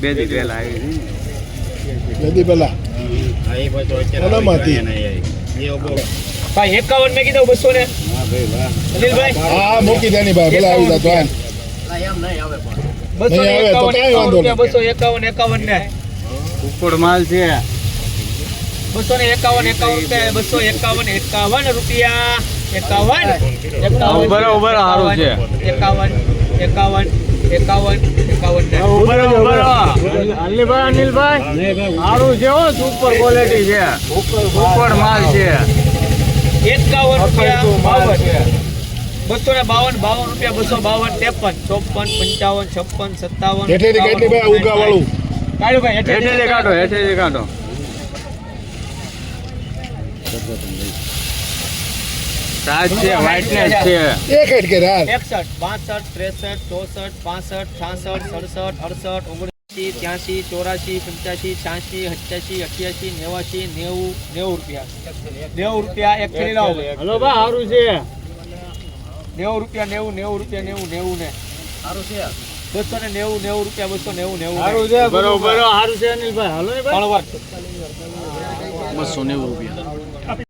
બે દી પહેલા આવી. જલ્દી પેલા. ભાઈ એકાવન મેં કીધું બસો ને. હા, ભાઈ, અનિલભાઈ? હા મૂકી દેની ભાઈ પેલા આવી જતો એમ નહીં આવે. બસો એકાવન બસો એકાવન એકાવન ને. કુકડ માલ છે. બસો ને એકાવન એકાવન રૂપિયા બસો એકાવન એકાવન રૂપિયા. એકાવન? એકાવન ઊભા રહો, સારું છે. એકાવન એકાવન એકાવન એકાવન ને. ઊભા રહો, ઊભા રહો. અનિલભાઈ અનિલભાઈ સારું છે હો સુપર ક્વોલિટી છે. કુકડ માલ છે. એકાવન રૂપિયા. બાવન છે. બસો ને બાવન બાવન રૂપિયા બસો બાવન ત્રેપન ચોપન પંચાવન છપ્પન સત્તાવન હેઠેથી કેટલી ભાઈ ઉગા વાળું કાઢો ભાઈ હેઠે હેઠે કાઢો હેઠે કાઢો સાજ છે વ્હાઇટનેસ છે એક હેઠ કે હાલ એકસઠ બાસઠ ત્રેસઠ ચોસઠ પાસઠ છાસઠ સડસઠ અડસઠ ઓગણસી ત્યાસી ચોરાસી પંચ્યાસી છ્યાસી સત્યાસી અઠ્યાસી નેવાસી નેવું નેવું રૂપિયા નેવું રૂપિયા એક થેલી લાવો ભાઈ. હલો બા સારું છે નેવું રૂપિયા નેવું નેવું રૂપિયા નેવું નેવું ને. બસો ને નેવું નેવું રૂપિયા બસો નેવું નેવું સારું છે બરોબર. સારું છે અનિલભાઈ. હાલો ને ભાઈ. બસો નેવું રૂપિયા.